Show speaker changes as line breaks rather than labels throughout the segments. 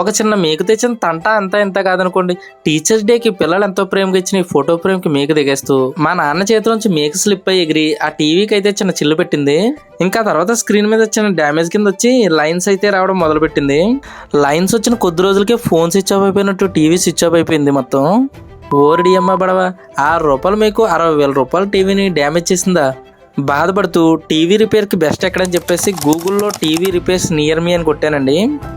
ఒక చిన్న మీకు తెచ్చిన తంట అంతా ఇంత కాదనుకోండి. టీచర్స్ డేకి పిల్లలు ఎంతో ప్రేమగా ఇచ్చిన ఈ ఫోటో ఫ్రేమ్కి మేకు దిగేస్తూ. మా నాన్న చేతిలోంచి మేకు స్లిప్ అయ్యి ఎగిరి ఆ టీవీకి అయితే చిన్న చిల్లు పెట్టింది. ఇంకా తర్వాత స్క్రీన్ మీద వచ్చిన డ్యామేజ్ కింద వచ్చి లైన్స్ అయితే రావడం మొదలుపెట్టింది లైన్స్ వచ్చిన కొద్ది రోజులకే ఫోన్ స్విచ్ ఆఫ్ అయిపోయినట్టు టీవీ స్విచ్ ఆఫ్ అయిపోయింది మొత్తం. ఓరిడి అమ్మ బడవ ఆరు రూపాయలు మీకు అరవై వేల రూపాయల టీవీని డ్యామేజ్ చేసిందా? బాధపడుతూ టీవీ రిపేర్కి బెస్ట్ ఎక్కడని చెప్పేసి గూగుల్లో టీవీ రిపేర్స్ నియర్ మీ అని కొట్టానండి.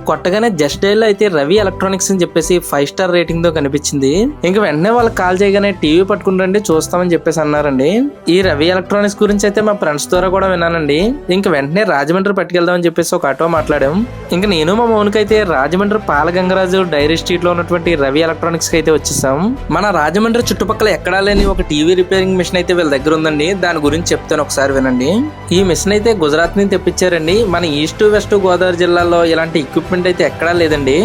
కొట్టగానే జస్ట్ డైలో అయితే రవి ఎలక్ట్రానిక్స్ అని చెప్పేసి ఫైవ్ స్టార్ రేటింగ్తో కనిపించింది. ఇంకా వెంటనే వాళ్ళకి కాల్ చేయగానే టీవీ పట్టుకుంటండి చూస్తామని చెప్పేసి అన్నారండి. ఈ రవి ఎలక్ట్రానిక్స్ గురించి అయితే మా ఫ్రెండ్స్ ద్వారా కూడా విన్నానండి. ఇంకా వెంటనే రాజమండ్రి పట్టుకెళ్దామని చెప్పేసి ఒక ఆటో మాట్లాడాం. ఇంకా నేను మా మౌనికి అయితే రాజమండ్రి పాలగంగరాజు డైరీ స్ట్రీట్లో ఉన్నటువంటి రవి ఎలక్ట్రానిక్స్కి అయితే వచ్చేసాం. మన రాజమండ్రి చుట్టుపక్కల ఎక్కడా లేని ఒక టీవీ రిపేరింగ్ మిషన్ అయితే వీళ్ళ దగ్గర ఉందండి. దాని గురించి చెప్తాను ఒకసారి వినండి. ఈ మిషన్ అయితే గుజరాత్ నుంచి తెప్పించారండి. మన ఈస్ట్ వెస్ట్ గోదావరి జిల్లాలో ఇలాంటి ఎక్విప్మెంట్ అయితే ఎక్కడా లేదండి.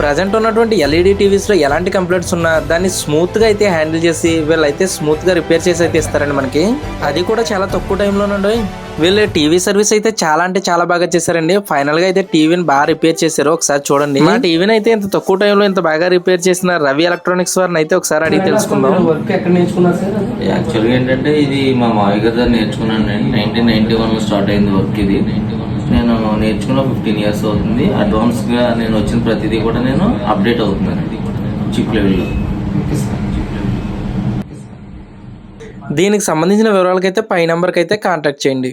ప్రజెంట్ ఉన్నటువంటి ఎల్ఈడి టీవీస్లో ఎలాంటి కంప్లైంట్స్ ఉన్నా దాన్ని స్మూత్గా అయితే హ్యాండిల్ చేసి వీళ్ళైతే స్మూత్గా రిపేర్ చేసి అయితే ఇస్తారండి మనకి. అది కూడా చాలా తక్కువ టైంలోనండి వీళ్ళు టీవీ సర్వీస్ అయితే చాలా అంటే చాలా బాగా చేశారండి. ఫైనల్గా అయితే టీవీని బాగా రిపేర్ చేశారు. ఒకసారి చూడండి. మా టీవీని అయితే ఇంత తక్కువ టైంలో ఇంత బాగా రిపేర్ చేసిన రవి ఎలక్ట్రానిక్స్ వారిని అయితే ఒకసారి అడిగి తెలుసుకుందాం.
వర్క్ ఎక్కడ నేర్చుకున్నారు సార్?
యాక్చువల్గా ఏంటంటే ఇది మా మావయ్య గారు నేర్చుకున్నాను నేను. నైన్టీన్ నైన్టీ వన్లో స్టార్ట్ అయింది వర్క్ ఇది. నేను నేర్చుకున్న ఫిఫ్టీన్ ఇయర్స్ అవుతుంది. అడ్వాన్స్గా నేను వచ్చిన ప్రతిదీ కూడా నేను అప్డేట్ అవుతున్నాను చిప్ లెవెల్లో
దీనికి సంబంధించిన వివరాలకైతే పై నెంబర్కి అయితే కాంటాక్ట్ చేయండి.